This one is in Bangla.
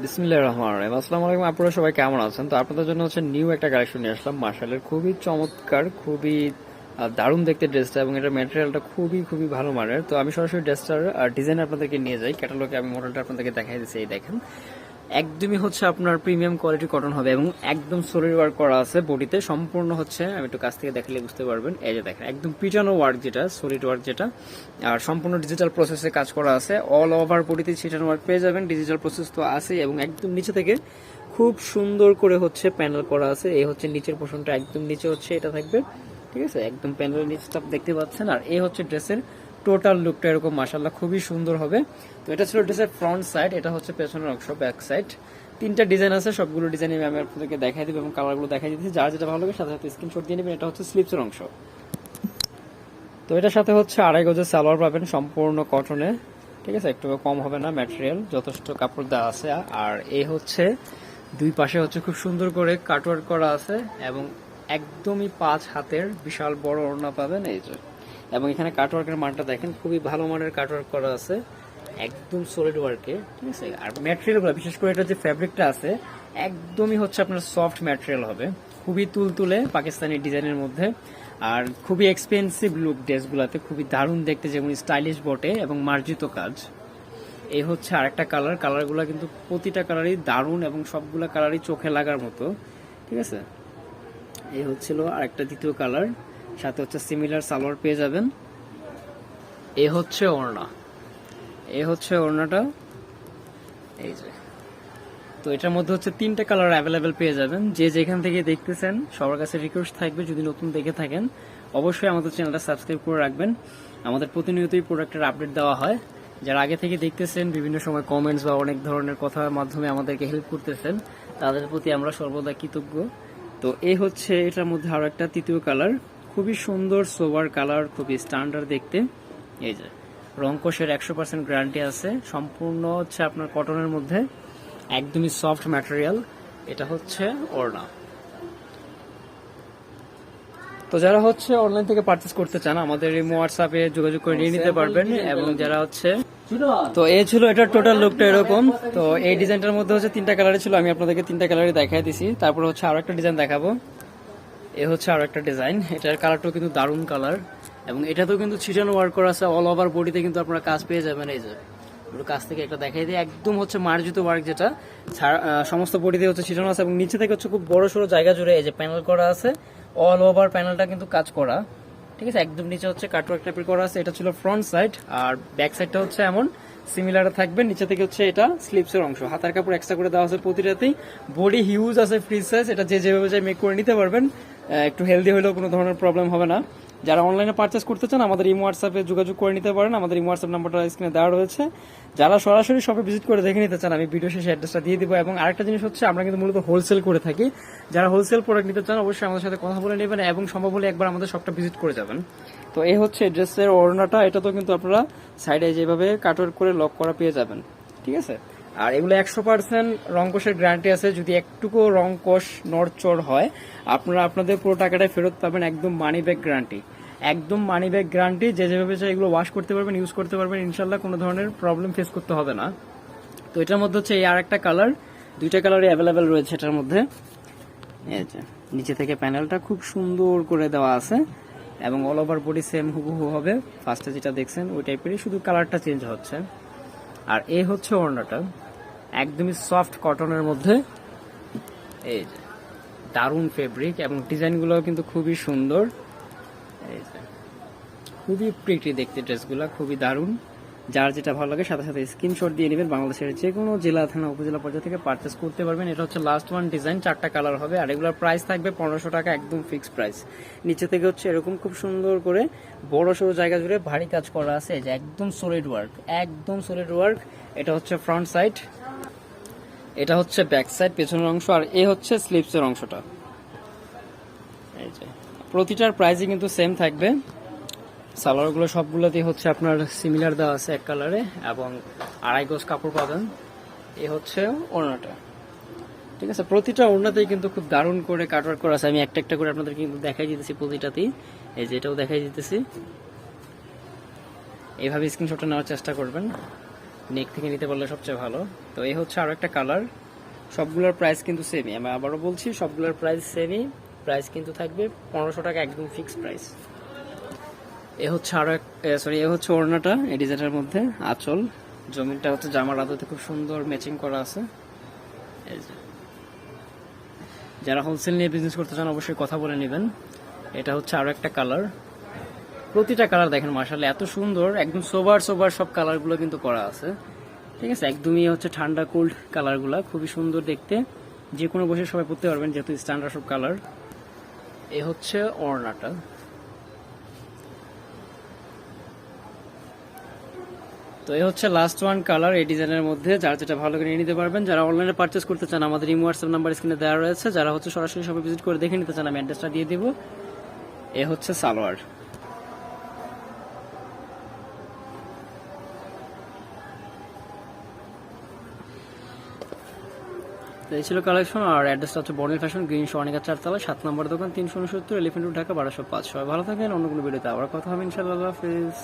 বিসমিল্লাহ রহমান রহিম। আসসালামু আলাইকুম আপনারা সবাই কেমন আছেন? তো আপনাদের জন্য হচ্ছে নিউ একটা কালেকশন নিয়ে আসলাম। মার্শালের খুবই চমৎকার, খুবই দারুণ দেখতে ড্রেসটা এবং এটার ম্যাটেরিয়ালটা খুবই খুবই ভালো মানের। তো আমি সরাসরি ড্রেসটার ডিজাইন আপনাদেরকে নিয়ে যাই। ক্যাটালগে আমি মডেলটা আপনাদেরকে দেখাই দিচ্ছি, এই দেখেন। একদমই হচ্ছে আপনার প্রিমিয়াম কোয়ালিটি কটন হবে এবং একদম সোলিড ওয়ার্ক করা আছে বডিতে। সম্পূর্ণ হচ্ছে, আমি একটু কাছ থেকে দেখালে বুঝতে পারবেন। এই যে দেখেন, একদম পিটানো ওয়ার্ক যেটা সলিড ওয়ার্ক যেটা, আর সম্পূর্ণ ডিজিটাল প্রসেসে কাজ করা আছে। অল ওভার বডিতে ছিটানো ওয়ার্ক পেয়ে যাবেন ডিজিটাল প্রসেস তো আছে এবং একদম নিচে থেকে খুব সুন্দর করে হচ্ছে প্যানেল করা আছে। এই হচ্ছে নিচের পোর্শনটা একদম নিচে হচ্ছে এটা থাকবে। ঠিক আছে? একদম প্যানেলের নিচটা দেখতে পাচ্ছেন। আর এই হচ্ছে ড্রেসের টোটাল লুকটা এরকম মাসাল্লাহ খুবই সুন্দর হবে। তো এটা ছিল ড্রেসের ফ্রন্ট সাইড এটা হচ্ছে পেছনের অংশ ব্যাক সাইড তিনটা ডিজাইন আছে, সবগুলো ডিজাইন আমি আপনাদেরকে দেখাই দেবো এবং কালারগুলো দেখাই দিচ্ছি। যার যেটা ভালো লাগে, সাথে সাথে স্ক্রিনশট দিয়ে নেবেন। এটা হচ্ছে স্লিপসের অংশ। তো এটার সাথে হচ্ছে আড়াই গজের সালোয়ার পাবেন সম্পূর্ণ কটনে ঠিক আছে একটু কম হবে না ম্যাটেরিয়াল যথেষ্ট কাপড় দেওয়া আছে। আর এই হচ্ছে, দুই পাশে হচ্ছে খুব সুন্দর করে কাটওয়ার্ক করা আছে এবং একদমই পাঁচ হাতের বিশাল বড় ওড়না পাবেন। এই যে এবং এখানে কাটওয়ার্কের মানটা দেখেন, খুবই ভালো মানের কাটওয়ার্ক করা আছে। একদম সলিড ওয়ার্কে ঠিক আছে? আর ম্যাটেরিয়ালগুলো বিশেষ করে এটা যে ফ্যাব্রিকটা আছে, একদমই হচ্ছে আপনার সফট ম্যাটেরিয়াল হবে। খুবই তুলতুলে পাকিস্তানি ডিজাইনের মধ্যে। আর খুবই এক্সপেন্সিভ লুক ড্রেসগুলোতে খুবই দারুণ দেখতে, যেমন স্টাইলিশ বটে এবং মার্জিত কাজ। এই হচ্ছে আরেকটা কালার কালারগুলো কিন্তু প্রতিটা কালারই দারুণ এবং সবগুলা কালারই চোখে লাগার মতো, ঠিক আছে? এই হচ্ছিল আরেকটা দ্বিতীয় কালার সাথে হচ্ছে সিমিলার সালোয়ার পেয়ে যাবেন। এ হচ্ছে ওড়না। এ হচ্ছে ওড়নাটা। এই যে। তো এটার মধ্যে হচ্ছে তিনটা কালার অ্যাভেলেবেল পেয়ে যাবেন। যে যেখান থেকে দেখতেছেন, সবার কাছে রিকোয়েস্ট থাকবে যদি নতুন দেখে থাকেন, অবশ্যই আমাদের চ্যানেলটা সাবস্ক্রাইব করে রাখবেন। আমাদের প্রতিনিয়তই প্রোডাক্টের আপডেট দেওয়া হয়। যারা আগে থেকে দেখতেছেন, বিভিন্ন সময় কমেন্টস বা অনেক ধরনের কথার মাধ্যমে আমাদেরকে হেল্প করতেছেন, তাদের প্রতি আমরা সর্বদা কৃতজ্ঞ। তো এই হচ্ছে এটার মধ্যে আরও একটা তৃতীয় কালার খুবই সুন্দর সোবার কালার, খুবই স্ট্যান্ডার্ড দেখতে। এই যে রংকোশের একশো পার্সেন্ট গ্যারান্টি আছে। সম্পূর্ণ হচ্ছে আপনার কটনের মধ্যে। একদমই সফট ম্যাটেরিয়াল এটা হচ্ছে ওড়না। তো যারা হচ্ছে অনলাইন থেকে পারচেস করতে চান, আমাদের এই হোয়াটসঅ্যাপে যোগাযোগ করে নিয়ে নিতে পারবেন এবং যারা হচ্ছে তো এ ছিল এটার টোটাল লুকটা এরকম। তো এই ডিজাইনটার মধ্যে হচ্ছে তিনটা কালারে ছিল। আমি আপনাদেরকে তিনটা কালারে দেখাই দিছি। তারপর হচ্ছে আরও একটা ডিজাইন দেখাবো। এ হচ্ছে আর একটা ডিজাইন এটার কালারটাও কিন্তু দারুণ কালার এবং এটাতেও কিন্তু ছিটানো ওয়ার্ক করা আছে। অল ওভার বডিতে কিন্তু আপনারা কাজ পেয়ে যাবেন। এই যে, একটু কাছ থেকে একটা দেখাই দিই। একদম হচ্ছে মার্জিত ওয়ার্ক যেটা। সমস্ত বডিতে হচ্ছে ছিটানো আছে এবং নিচে থেকে হচ্ছে খুব বড় সড়ো জায়গা জুড়ে এই যে প্যানেল করা আছে। অল ওভার প্যানেলটা কিন্তু কাজ করা। ঠিক আছে? একদম নিচে হচ্ছে কাটওয়ার্ক টাইপের করা আছে। এটা ছিল ফ্রন্ট সাইড আর ব্যাক সাইডটা হচ্ছে এমন। সিমিলার থাকবে। নিচে থেকে হচ্ছে এটা স্লিপসের অংশ। হাতার কাপড় এক্সট্রা করে দেওয়া আছে প্রতিটাতেই। বডি হিউজ আছে ফ্রি সাইজ এটা যে যেভাবে চাই মেক করে নিতে পারবেন। একটু হেলদি হলেও কোনো ধরনের প্রবলেম হবে না। যারা অনলাইনে পারচেস করতে চান, আমাদের ইমো হোয়াটসঅ্যাপে যোগাযোগ করে নিতে পারেন। আমাদের ইমো হোয়াটসঅ্যাপ নাম্বারটা স্ক্রিনে দেওয়া রয়েছে। যারা সরাসরি শপে ভিজিট করে দেখে নিতে চান, আমি ভিডিও শেষে অ্যাড্রেসটা দিয়ে দিব। এবং আরেকটা জিনিস হচ্ছে, আমরা কিন্তু মূলত হোলসেল করে থাকি। যারা হোলসেল প্রোডাক্ট নিতে চান, অবশ্যই আমাদের সাথে কথা বলে নেবেন এবং সম্ভব হলে একবার আমাদের শপটা ভিজিট করে যাবেন। তো এই হচ্ছে ড্রেসের ওড়নাটা। এটা তো কিন্তু আপনারা সাইডে যেভাবে কাটওয়ার করে লক করা পেয়ে যাবেন। ঠিক আছে? আর এগুলো একশো পার্সেন্ট রংকোশের গ্যারান্টি আছে। যদি একটুকু রংকোশ নড়চড় হয়, আপনারা আপনাদের পুরো টাকাটাই ফেরত পাবেন একদম মানি ব্যাক গ্যারান্টি একদম মানি ব্যাক গ্যারান্টি যে যেভাবে চাই এগুলো ওয়াশ করতে পারবেন ইউজ করতে পারবেন ইনশাল্লাহ কোনো ধরনের প্রবলেম ফেস করতে হবে না। তো এটার মধ্যে হচ্ছে এই আর একটা কালার দুইটা কালারই অ্যাভেলেবেল রয়েছে এটার মধ্যে। নিচে থেকে প্যানেলটা খুব সুন্দর করে দেওয়া আছে এবং অল ওভার বডি সেম হুবহু হবে। ফার্স্টে যেটা দেখছেন, ওই টাইপেরই শুধু কালারটা চেঞ্জ হচ্ছে। আর এই হচ্ছে ওড়নাটা। একদমই সফট কটনের মধ্যে। এই যে, দারুণ ফেব্রিক এবং ডিজাইনগুলো কিন্তু খুবই সুন্দর। এই যে, খুবই প্রিটি দেখতে ড্রেসগুলো খুবই দারুণ। যার যেটা ভালো লাগে সাথে সাথে স্ক্রিনশট দিয়ে নেবেন বাংলাদেশের যে কোনো জেলা, থানা, উপজেলা পর্যায়ে থেকে পারচেস করতে পারবেন। এটা হচ্ছে লাস্ট ওয়ান ডিজাইন চারটা কালার হবে। আর এগুলোর প্রাইস থাকবে পনেরোশো টাকা, একদম ফিক্স প্রাইস নিচে থেকে হচ্ছে এরকম খুব সুন্দর করে বড় সড়ো জায়গা জুড়ে ভারী কাজ করা আছে। যে একদম সলিড ওয়ার্ক একদম সলিড ওয়ার্ক এটা হচ্ছে ফ্রন্ট সাইড এটা হচ্ছে ব্যাক সাইড পেছনের অংশ। আর এ হচ্ছে স্লিপসের অংশটা। এই যে, প্রতিটার প্রাইসই কিন্তু সেম থাকবে। সালোয়ারগুলো সবগুলোতেই হচ্ছে আপনার সিমিলার দেওয়া আছে এক কালারে এবং আড়াই গজ কাপড় পাবেন। এ হচ্ছে ওড়নাটা। ঠিক আছে? প্রতিটা ওড়নাতেই কিন্তু খুব দারুণ করে কাটওয়ার্ক করা আছে। আমি একটা একটা করে আপনাদের কিন্তু দেখাই দিতেছি প্রতিটাতেই। এই যে এটাও দেখাই দিতেছি। এইভাবে স্ক্রিনশটটা নেওয়ার চেষ্টা করবেন। নেক থেকে নিতে পারলে সবচেয়ে ভালো। তো এই হচ্ছে আরও একটা কালার সবগুলোর প্রাইস কিন্তু সেমই আমি আবারও বলছি, সবগুলোর প্রাইস সেমই প্রাইস কিন্তু থাকবে পনেরোশো টাকা একদম ফিক্সড প্রাইস এ হচ্ছে আরও সরি এ হচ্ছে ওড়নাটা, এই মধ্যে, আঁচল। জমিনটা হচ্ছে জামার আদতে খুব সুন্দর ম্যাচিং করা আছে। যারা হোলসেল নিয়ে বিজনেস করতে চান, অবশ্যই কথা বলে নেবেন। এটা হচ্ছে আরও একটা কালার প্রতিটা কালার দেখেন মার্শাল এত সুন্দর, একদম সোবার সোবার সব কালারগুলো কিন্তু করা আছে। ঠিক আছে? একদমই হচ্ছে ঠান্ডা কোল্ড কালারগুলো খুবই সুন্দর দেখতে। যে কোনো বসে সবাই পরতে পারবেন, যেহেতু স্ট্যান্ডার্ড সব কালার এ হচ্ছে ওড়নাটা। তো এই হচ্ছে লাস্ট ওয়ান কালার এই ডিজাইনের মধ্যে যারা যেটা ভালো করে নিতে পারবেন, যারা অনলাইনে পারচেস করতে চান, আমাদের ইমো হোয়াটসঅ্যাপ নাম্বার স্ক্রিনে দেওয়া রয়েছে, যারা হচ্ছে সরাসরি সবাই ভিজিট করে দেখে নিতে চান, আমি অ্যাড্রেসটা দিয়ে দিব। এ হচ্ছে সালোয়ার। এই ছিল কালেকশন আর অ্যাড্রেসটা হচ্ছে বর্ণিল ফ্যাশন গ্রিন সোয়ানিকা চারতলা, সাত নম্বর দোকান, তিনশো উনসত্তর এলিফেন্ট ঢাকা, বারোশো পাঁচ। সবাই ভালো থাকেন, অন্য কোনো ভিডিওতে আবার কথা হবে, ইনশাআল্লাহ, আল্লাহ হাফিজ।